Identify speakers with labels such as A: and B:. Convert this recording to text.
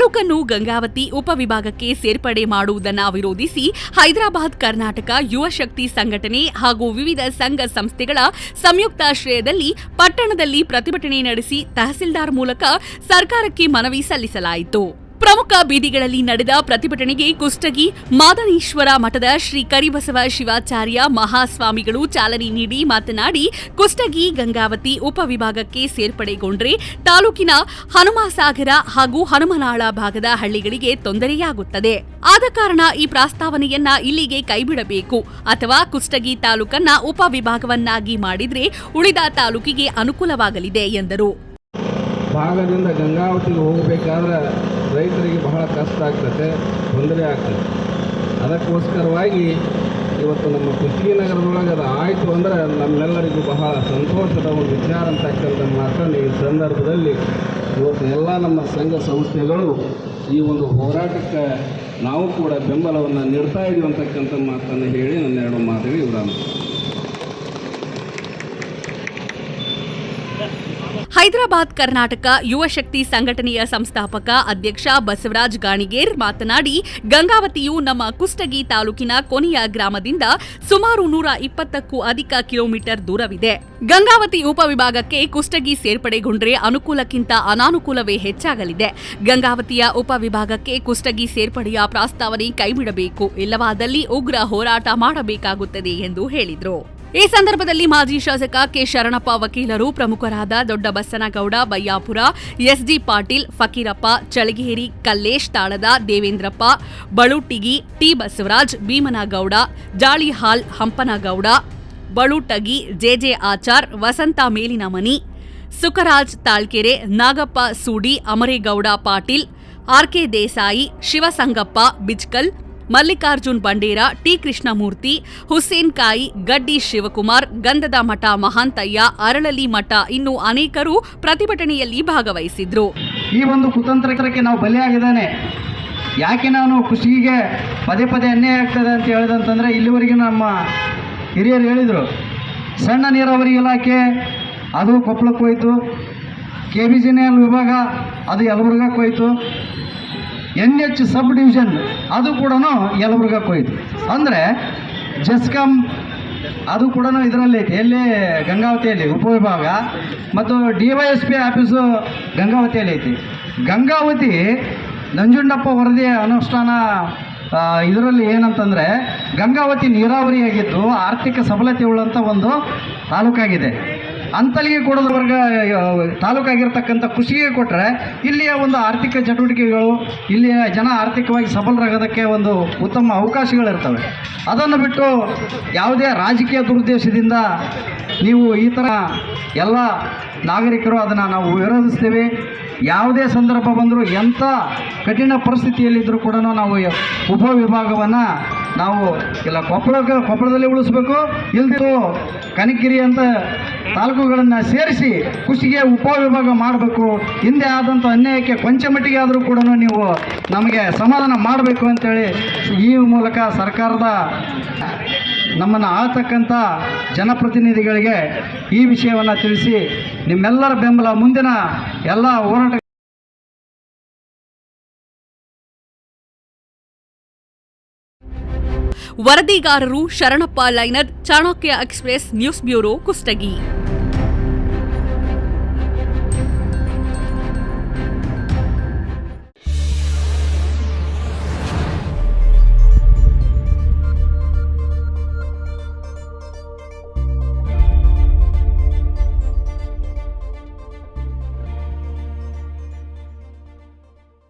A: ತಾಲೂಕನ್ನು ಗಂಗಾವತಿ ಉಪವಿಭಾಗಕ್ಕೆ ಸೇರ್ಪಡೆ ಮಾಡುವುದನ್ನು ವಿರೋಧಿಸಿ ಹೈದರಾಬಾದ್ ಕರ್ನಾಟಕ ಯುವ ಶಕ್ತಿ ಸಂಘಟನೆ ಹಾಗೂ ವಿವಿಧ ಸಂಘ ಸಂಸ್ಥೆಗಳ ಸಂಯುಕ್ತಾಶ್ರಯದಲ್ಲಿ ಪಟ್ಟಣದಲ್ಲಿ ಪ್ರತಿಭಟನೆ ನಡೆಸಿ ತಹಸೀಲ್ದಾರ್ ಮೂಲಕ ಸರ್ಕಾರಕ್ಕೆ ಮನವಿ ಸಲ್ಲಿಸಲಾಯಿತು. ಪ್ರಮುಖ ಬೀದಿಗಳಲ್ಲಿ ನಡೆದ ಪ್ರತಿಭಟನೆಗೆ ಕುಷ್ಟಗಿ ಮಾದನೇಶ್ವರ ಮಠದ ಶ್ರೀ ಕರಿಬಸವ ಶಿವಾಚಾರ್ಯ ಮಹಾಸ್ವಾಮಿಗಳು ಚಾಲನೆ ನೀಡಿ ಮಾತನಾಡಿ, ಕುಷ್ಟಗಿ ಗಂಗಾವತಿ ಉಪವಿಭಾಗಕ್ಕೆ ಸೇರ್ಪಡೆಗೊಂಡ್ರೆ ತಾಲೂಕಿನ ಹನುಮಸಾಗರ ಹಾಗೂ ಹನುಮನಾಳ ಭಾಗದ ಹಳ್ಳಿಗಳಿಗೆ ತೊಂದರೆಯಾಗುತ್ತದೆ. ಆದ ಕಾರಣ ಈ ಪ್ರಸ್ತಾವನೆಯನ್ನ ಇಲ್ಲಿಗೆ ಕೈಬಿಡಬೇಕು. ಅಥವಾ ಕುಷ್ಟಗಿ ತಾಲೂಕನ್ನ ಉಪವಿಭಾಗವನ್ನಾಗಿ ಮಾಡಿದ್ರೆ ಉಳಿದ ತಾಲೂಕಿಗೆ ಅನುಕೂಲವಾಗಲಿದೆ ಎಂದರು.
B: ಭಾಗದಿಂದ ಗಂಗಾವತಿಗೆ ಹೋಗಬೇಕಾದ್ರೆ ರೈತರಿಗೆ ಬಹಳ ಕಷ್ಟ ಆಗ್ತದೆ, ತೊಂದರೆ ಆಗ್ತದೆ. ಅದಕ್ಕೋಸ್ಕರವಾಗಿ ಇವತ್ತು ನಮ್ಮ ಕುಷ್ಟಗಿ ನಗರದೊಳಗೆ ಅದು ಆಯಿತು ಅಂದರೆ ನಮ್ಮೆಲ್ಲರಿಗೂ ಬಹಳ ಸಂತೋಷದ ಒಂದು ವಿಚಾರ ಅಂತಕ್ಕಂಥ ಮಾತನ್ನು ಈ ಸಂದರ್ಭದಲ್ಲಿ ಇವತ್ತು ಎಲ್ಲ ನಮ್ಮ ಸಂಘ ಸಂಸ್ಥೆಗಳು ಈ ಒಂದು ಹೋರಾಟಕ್ಕೆ ನಾವು ಕೂಡ ಬೆಂಬಲವನ್ನು ನೀಡ್ತಾ ಇದ್ದೀವಿ ಅಂತಕ್ಕಂಥ ಮಾತನ್ನು ಹೇಳಿ ನನ್ನ ಎರಡು ಮಾತುಗಳು ವಿರಾಮ
A: ಹೈದರಾಬಾದ್ ಕರ್ನಾಟಕ ಯುವಶಕ್ತಿ ಸಂಘಟನೆಯ ಸಂಸ್ಥಾಪಕ ಅಧ್ಯಕ್ಷ ಬಸವರಾಜ್ ಗಾಣಿಗೇರ್ ಮಾತನಾಡಿ, ಗಂಗಾವತಿಯು ನಮ್ಮ ಕುಷ್ಟಗಿ ತಾಲೂಕಿನ ಕೊನೆಯ ಗ್ರಾಮದಿಂದ ಸುಮಾರು ನೂರ ಇಪ್ಪತ್ತಕ್ಕೂ ಅಧಿಕ ಕಿಲೋಮೀಟರ್ ದೂರವಿದೆ. ಗಂಗಾವತಿ ಉಪವಿಭಾಗಕ್ಕೆ ಕುಷ್ಟಗಿ ಸೇರ್ಪಡೆಗೊಂಡ್ರೆ ಅನುಕೂಲಕ್ಕಿಂತ ಅನಾನುಕೂಲವೇ ಹೆಚ್ಚಾಗಲಿದೆ. ಗಂಗಾವತಿಯ ಉಪವಿಭಾಗಕ್ಕೆ ಕುಷ್ಟಗಿ ಸೇರ್ಪಡೆಯ ಪ್ರಸ್ತಾವನೆ ಕೈಬಿಡಬೇಕು, ಇಲ್ಲವಾದಲ್ಲಿ ಉಗ್ರ ಹೋರಾಟ ಮಾಡಬೇಕಾಗುತ್ತದೆ ಎಂದು ಹೇಳಿದರು. ಈ ಸಂದರ್ಭದಲ್ಲಿ ಮಾಜಿ ಶಾಸಕ ಕೆ ಶರಣಪ್ಪ ವಕೀಲರು ಪ್ರಮುಖರಾದ Dodda Basanagouda Bayyapur SD Patil, Fakirappa Chalageri Kallesh, Talada Devendrappa, Balutagi, T Basavaraj, Bhimanagouda, Jalihal, Hampanagouda, Balutagi, J J Achar, Vasanth Melinamani, Sukhraj Talkere, Nagappa Soodi, Amaregouda Patil R K Desai, Shivasangappa, Bijkal Mallikarjun Bandera, T Krishnamurthy, Hussain Kayi, Gaddi Shivakumar, ಗಂಧದ ಮಠ ಮಹಾಂತಯ್ಯ, ಅರಳಲಿ ಮಠ ಇನ್ನು ಅನೇಕರು ಪ್ರತಿಭಟನೆಯಲ್ಲಿ ಭಾಗವಹಿಸಿದ್ರು.
C: ಈ ಒಂದು ಕುತಂತ್ರಕ್ಕೆ ನಾವು ಬಲಿಯಾಗಿದ್ದಾನೆ. ಯಾಕೆ ನಾನು ಖುಷಿಗೆ ಪದೇ ಪದೇ ಅನ್ಯಾಯ ಆಗ್ತದೆ ಅಂತ ಹೇಳಿದಂತಂದರೆ ಇಲ್ಲಿವರೆಗೂ ನಮ್ಮ ಹಿರಿಯರು ಹೇಳಿದರು, ಸಣ್ಣ ನೀರಾವರಿ ಇಲಾಖೆ ಅದು ಕೊಪ್ಪಳಕ್ಕೆ ಹೋಯ್ತು, ಕೆ ಬಿ ಜಿ ವಿಭಾಗ ಅದು ಯಲಬುರ್ಗಕ್ಕೆ ಹೋಯ್ತು ಎನ್ ಎಚ್ ಸಬ್ ಡಿವಿಷನ್ ಅದು ಕೂಡ ಯಲಬುರ್ಗಕ್ಕೆ ಹೋಯ್ತು. ಅಂದರೆ ಜೆಸ್ಕಾಮ್ ಅದು ಕೂಡ ಇದರಲ್ಲಿ ಐತಿ. ಎಲ್ಲಿ? ಗಂಗಾವತಿಯಲ್ಲಿ, ಉಪವಿಭಾಗ. ಮತ್ತು D Y S P office ಗಂಗಾವತಿಯಲ್ಲಿ ಐತಿ. ಗಂಗಾವತಿ ನಂಜುಂಡಪ್ಪ ವರದಿಯ ಅನುಷ್ಠಾನ ಇದರಲ್ಲಿ ಏನಂತಂದರೆ ಗಂಗಾವತಿ ನೀರಾವರಿಯಾಗಿದ್ದು ಆರ್ಥಿಕ ಸಬಲತೆ ಉಳ್ಳಂಥ ಒಂದು ತಾಲೂಕಾಗಿದೆ. ಅಂತಲಿಗೆ ಕೊಡೋದ್ರವರ್ಗ ತಾಲೂಕಾಗಿರ್ತಕ್ಕಂಥ ಖುಷಿಗೆ ಕೊಟ್ಟರೆ ಇಲ್ಲಿಯ ಒಂದು ಆರ್ಥಿಕ ಚಟುವಟಿಕೆಗಳು, ಇಲ್ಲಿಯ ಜನ ಆರ್ಥಿಕವಾಗಿ ಸಫಲರಾಗೋದಕ್ಕೆ ಒಂದು ಉತ್ತಮ ಅವಕಾಶಗಳಿರ್ತವೆ. ಅದನ್ನು ಬಿಟ್ಟು ಯಾವುದೇ ರಾಜಕೀಯ ದುರುದ್ದೇಶದಿಂದ ನೀವು ಈ ಥರ ಎಲ್ಲ ನಾಗರಿಕರು ಅದನ್ನು ನಾವು ವಿರೋಧಿಸ್ತೇವೆ. ಯಾವುದೇ ಸಂದರ್ಭ ಬಂದರೂ ಎಂಥ ಕಠಿಣ ಪರಿಸ್ಥಿತಿಯಲ್ಲಿದ್ದರೂ ಕೂಡ ನಾವು ಉಪವಿಭಾಗವನ್ನು ನಾವು ಇಲ್ಲ ಕೊಪ್ಪಳಕ್ಕೆ ಕೊಪ್ಪಳದಲ್ಲಿ ಉಳಿಸ್ಬೇಕು. ಇಲ್ದಿರು ಕನಕಿರಿ ಅಂತ ತಾಲೂಕುಗಳನ್ನು ಸೇರಿಸಿ ಖುಷಿಗೆ ಉಪವಿಭಾಗ ಮಾಡಬೇಕು. ಹಿಂದೆ ಆದಂಥ ಅನ್ಯಾಯಕ್ಕೆ ಕೊಂಚ ಮಟ್ಟಿಗೆ ಆದರೂ ಕೂಡ ನೀವು ನಮಗೆ ಸಮಾಧಾನ ಮಾಡಬೇಕು ಅಂತೇಳಿ ಈ ಮೂಲಕ ಸರ್ಕಾರದ ನಮ್ಮನ್ನು ಆಳ್ತಕ್ಕಂಥ ಜನಪ್ರತಿನಿಧಿಗಳಿಗೆ ಈ ವಿಷಯವನ್ನು ತಿಳಿಸಿ ನಿಮ್ಮೆಲ್ಲರ ಬೆಂಬಲ ಮುಂದಿನ ಎಲ್ಲ ಹೋರಾಟ
A: ವರದಿಗಾರರು Sharanappa Lainar Chanakya express news bureau Kushtagi.